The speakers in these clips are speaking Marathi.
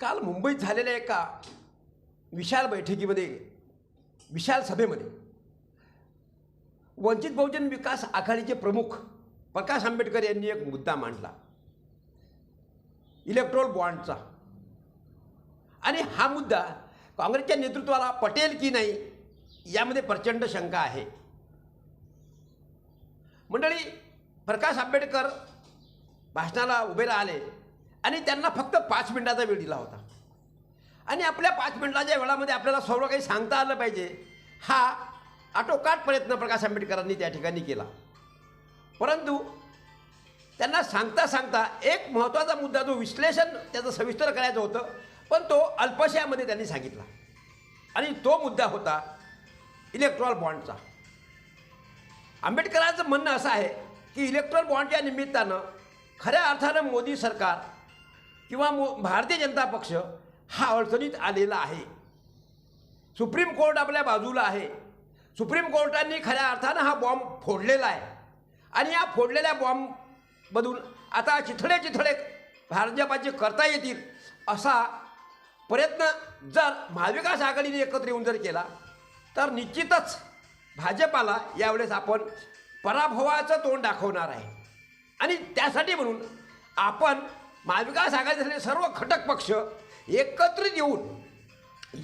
काल मुंबईत झालेल्या एका विशाल बैठकीमध्ये विशाल सभेमध्ये वंचित बहुजन विकास आघाडीचे प्रमुख प्रकाश आंबेडकर यांनी एक मुद्दा मांडला. इलेक्ट्रोल बॉन्डचा आणि हा मुद्दा काँग्रेसच्या नेतृत्वाला पटेल की नाही यामध्ये प्रचंड शंका आहे. मंडळी प्रकाश आंबेडकर भाषणाला उभे राहिले. आणि त्यांना फक्त पाच मिनिटाचा वेळ दिला होता. आणि आपल्या पाच मिनिटाच्या वेळामध्ये आपल्याला सर्व काही सांगता आलं पाहिजे. हा आटोकाट प्रयत्न प्रकाश आंबेडकरांनी त्या ठिकाणी केला. परंतु त्यांना सांगता सांगता एक महत्त्वाचा मुद्दा जो विश्लेषण त्याचं सविस्तर करायचं होतं पण तो अल्पशयामध्ये त्यांनी सांगितला. आणि तो मुद्दा होता इलेक्ट्रॉल बॉन्डचा आंबेडकरांचं म्हणणं असं आहे की इलेक्ट्रॉल बॉन्डच्या निमित्तानं खऱ्या अर्थानं मोदी सरकार किंवा मो भारतीय जनता पक्ष हा अडचणीत आलेला आहे. सुप्रीम कोर्ट आपल्या बाजूला आहे. सुप्रीम कोर्टाने खऱ्या अर्थानं हा बॉम्ब फोडलेला आहे. आणि या फोडलेल्या बॉम्बमधून आता चिथडे चिथडे भाजपाचे करता येतील असा प्रयत्न जर महाविकास आघाडीने एकत्र येऊन जर केला तर निश्चितच भाजपाला यावेळेस आपण पराभवाचं तोंड दाखवणार आहे. आणि त्यासाठी म्हणून आपण महाविकास आघाडीतले सर्व घटक पक्ष एकत्रित येऊन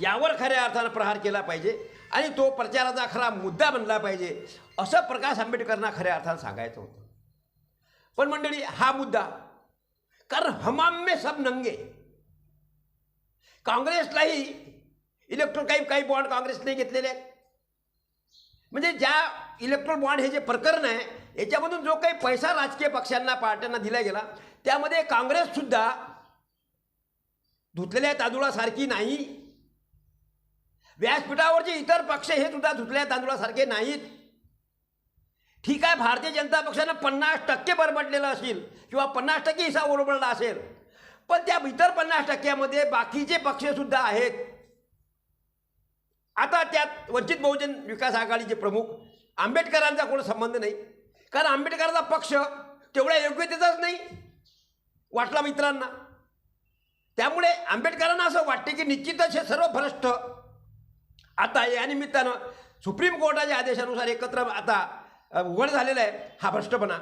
यावर खऱ्या अर्थानं प्रहार केला पाहिजे आणि तो प्रचाराचा खरा मुद्दा बनला पाहिजे असं प्रकाश आंबेडकरांना खऱ्या अर्थानं सांगायचं होतं. पण मंडळी हा मुद्दा कारण हमाम में सब नंगे. काँग्रेसलाही इलेक्ट्रोल काही काही बॉन्ड काँग्रेसने घेतलेले आहेत. म्हणजे ज्या इलेक्ट्रोल बॉन्ड हे जे प्रकरण आहे याच्यामधून जो काही पैसा राजकीय पक्षांना पार्ट्यांना दिला गेला त्यामध्ये काँग्रेससुद्धा धुतलेल्या तांदुळासारखी नाही. व्यासपीठावरचे इतर पक्ष हे सुद्धा धुतलेल्या तांदुळासारखे नाहीत. ठीक आहे भारतीय जनता पक्षानं पन्नास टक्के बरबडलेलं असेल किंवा पन्नास टक्के हिस्सा बरोबरला असेल पण त्या इतर पन्नास टक्क्यामध्ये बाकीचे पक्षसुद्धा आहेत आता त्यात वंचित बहुजन विकास आघाडीचे प्रमुख आंबेडकरांचा कोण संबंध नाही. कारण आंबेडकरांचा पक्ष तेवढ्या योग्यतेचाच नाही वाटला मित्रांना. त्यामुळे आंबेडकरांना असं वाटते की निश्चितच हे सर्व भ्रष्ट. आता या निमित्तानं सुप्रीम कोर्टाच्या आदेशानुसार एकत्र आता उघड झालेला आहे हा भ्रष्टपणा.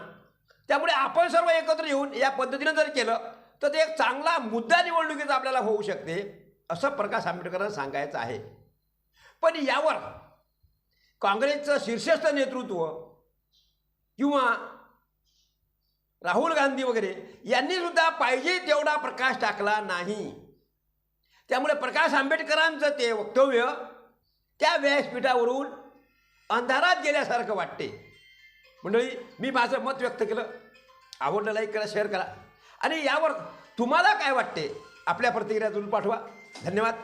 त्यामुळे आपण सर्व एकत्र येऊन या पद्धतीनं जर केलं तर ते एक चांगला मुद्दा निवडणुकीचा आपल्याला होऊ शकते असं प्रकाश आंबेडकरांना सांगायचं आहे. पण यावर काँग्रेसचं शीर्षस्थ नेतृत्व किंवा राहुल गांधी वगैरे यांनी सुद्धा पाहिजे तेवढा प्रकाश टाकला नाही. त्यामुळे प्रकाश आंबेडकरांचं ते वक्तव्य त्या व्यासपीठावरून अंधारात गेल्यासारखं वाटते. मंडळी मी माझं मत व्यक्त केलं. आवडलं लाईक करा शेअर करा. आणि यावर तुम्हाला काय वाटते? आपल्या प्रतिक्रिया तुम्ही पाठवा. धन्यवाद.